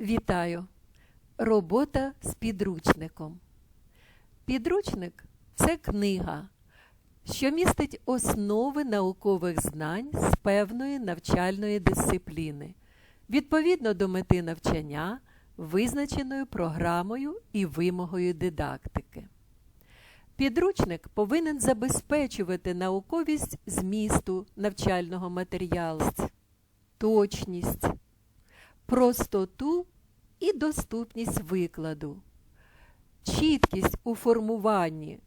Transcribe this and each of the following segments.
Вітаю! Робота з підручником. Підручник це книга, що містить основи наукових знань з певної навчальної дисципліни, відповідно до мети навчання, визначеною програмою і вимогою дидактики. Підручник повинен забезпечувати науковість змісту навчального матеріалу, точність, простоту і доступність викладу, чіткість у формуванні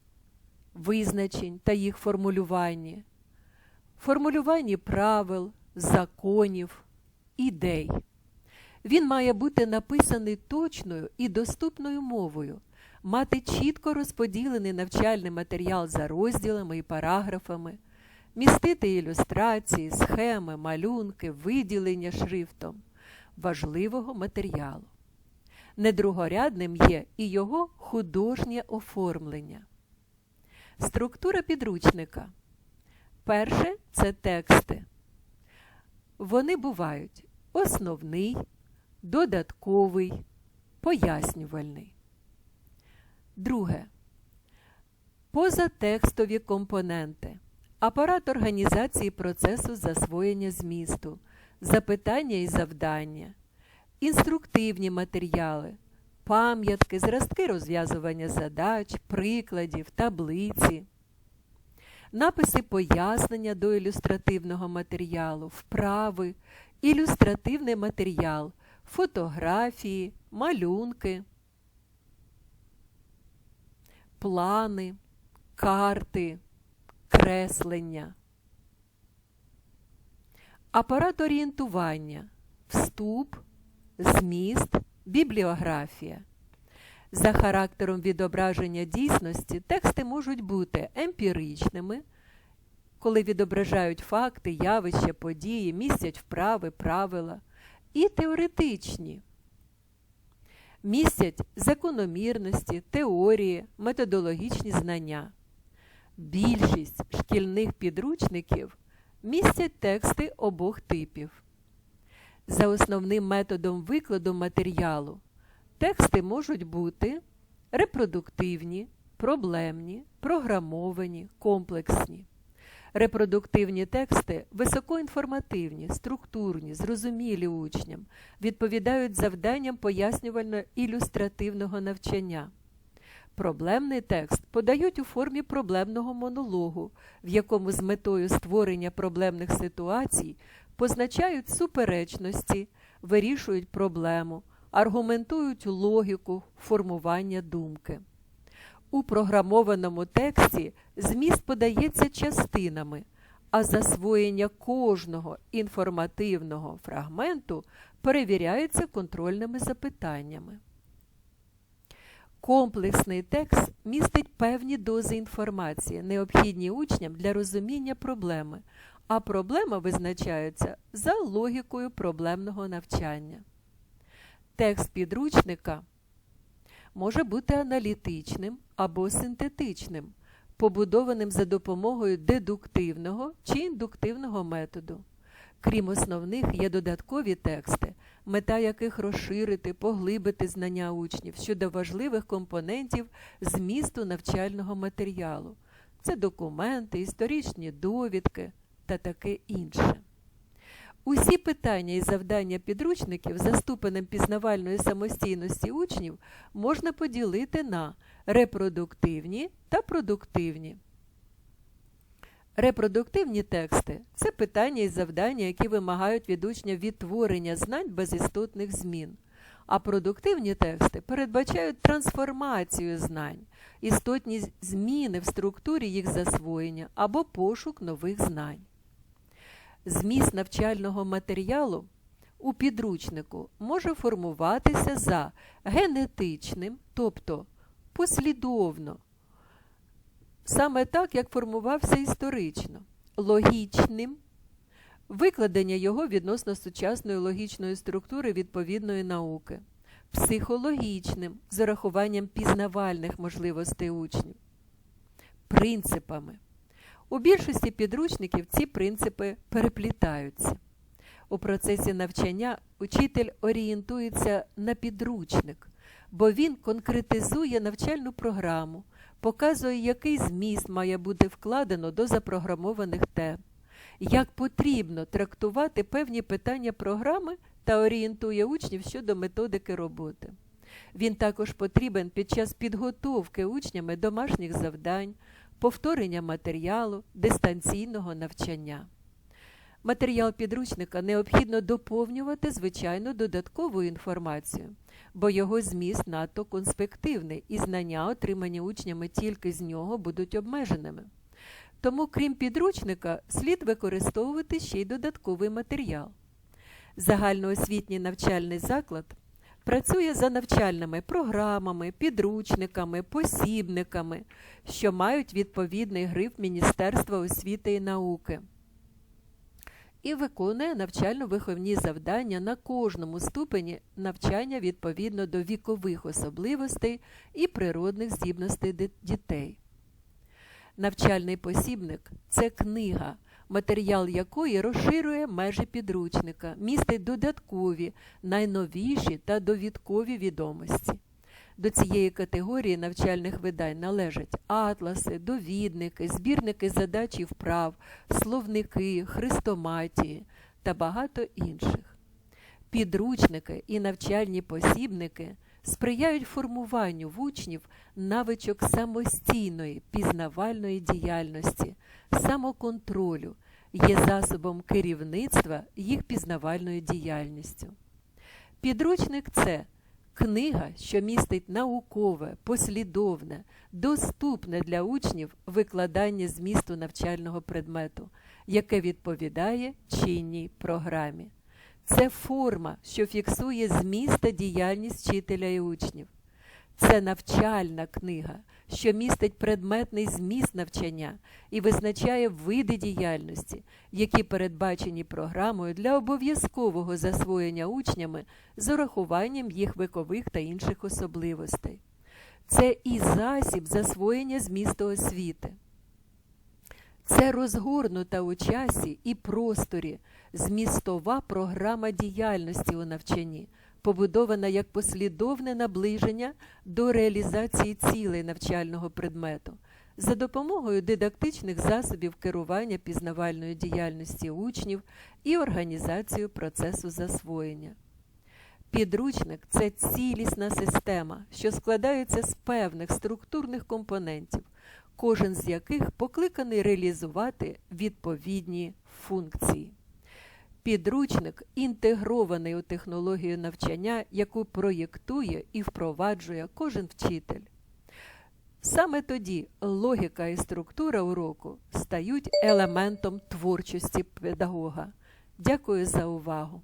визначень та їх формулюванні, формулюванні правил, законів, ідей. Він має бути написаний точною і доступною мовою, мати чітко розподілений навчальний матеріал за розділами і параграфами, містити ілюстрації, схеми, малюнки, виділення шрифтом важливого матеріалу. Недругорядним є і його художнє оформлення. Структура підручника. Перше це тексти. Вони бувають основний, додатковий, пояснювальний. Друге. Позатекстові компоненти. Апарат організації процесу засвоєння змісту, запитання і завдання, інструктивні матеріали, пам'ятки, зразки розв'язування задач, прикладів, таблиці, написи пояснення до ілюстративного матеріалу, вправи, ілюстративний матеріал, фотографії, малюнки, плани, карти, креслення. Апарат орієнтування, вступ, зміст, бібліографія. За характером відображення дійсності тексти можуть бути емпіричними, коли відображають факти, явища, події, містять вправи, правила, і теоретичні. Містять закономірності, теорії, методологічні знання. Більшість шкільних підручників містять тексти обох типів. За основним методом викладу матеріалу тексти можуть бути репродуктивні, проблемні, програмовані, комплексні. Репродуктивні тексти високоінформативні, структурні, зрозумілі учням, відповідають завданням пояснювально-ілюстративного навчання. Проблемний текст подають у формі проблемного монологу, в якому з метою створення проблемних ситуацій позначають суперечності, вирішують проблему, аргументують логіку формування думки. У програмованому тексті зміст подається частинами, а засвоєння кожного інформативного фрагменту перевіряється контрольними запитаннями. Комплексний текст містить певні дози інформації, необхідні учням для розуміння проблеми, а проблема визначається за логікою проблемного навчання. Текст підручника може бути аналітичним або синтетичним, побудованим за допомогою дедуктивного чи індуктивного методу. Крім основних, є додаткові тексти, мета яких розширити, поглибити знання учнів щодо важливих компонентів змісту навчального матеріалу. Це документи, історичні довідки та таке інше. Усі питання і завдання підручників за ступенем пізнавальної самостійності учнів можна поділити на репродуктивні та продуктивні. Репродуктивні тексти це питання і завдання, які вимагають від учня відтворення знань без істотних змін. А продуктивні тексти передбачають трансформацію знань, істотні зміни в структурі їх засвоєння або пошук нових знань. Зміст навчального матеріалу у підручнику може формуватися за генетичним, тобто послідовно, саме так, як формувався історично, логічним, викладення його відносно сучасної логічної структури відповідної науки, психологічним з урахуванням пізнавальних можливостей учнів, принципами. У більшості підручників ці принципи переплітаються. У процесі навчання учитель орієнтується на підручник, бо він конкретизує навчальну програму, показує, який зміст має бути вкладено до запрограмованих тем, як потрібно трактувати певні питання програми та орієнтує учнів щодо методики роботи. Він також потрібен під час підготовки учнями домашніх завдань, повторення матеріалу, дистанційного навчання. Матеріал підручника необхідно доповнювати звичайно додатковою інформацією, бо його зміст надто конспективний і знання, отримані учнями тільки з нього, будуть обмеженими. Тому, крім підручника, слід використовувати ще й додатковий матеріал. Загальноосвітній навчальний заклад працює за навчальними програмами, підручниками, посібниками, що мають відповідний гриф Міністерства освіти і науки. І виконує навчально-виховні завдання на кожному ступені навчання відповідно до вікових особливостей і природних здібностей дітей. Навчальний посібник це книга, матеріал якої розширює межі підручника, містить додаткові, найновіші та довідкові відомості. До цієї категорії навчальних видань належать атласи, довідники, збірники задач і вправ, словники, хрестоматії та багато інших. Підручники і навчальні посібники сприяють формуванню в учнів навичок самостійної пізнавальної діяльності, самоконтролю, є засобом керівництва їх пізнавальною діяльністю. Підручник це книга, що містить наукове, послідовне, доступне для учнів викладання змісту навчального предмету, яке відповідає чинній програмі. Це форма, що фіксує зміст та діяльність вчителя і учнів. Це навчальна книга, що містить предметний зміст навчання і визначає види діяльності, які передбачені програмою для обов'язкового засвоєння учнями з урахуванням їх вікових та інших особливостей. Це і засіб засвоєння змісту освіти. Це розгорнута у часі і просторі змістова програма діяльності у навчанні, побудована як послідовне наближення до реалізації цілей навчального предмету за допомогою дидактичних засобів керування пізнавальної діяльності учнів і організацією процесу засвоєння. Підручник це цілісна система, що складається з певних структурних компонентів, кожен з яких покликаний реалізувати відповідні функції. Підручник інтегрований у технологію навчання, яку проєктує і впроваджує кожен вчитель. Саме тоді логіка і структура уроку стають елементом творчості педагога. Дякую за увагу!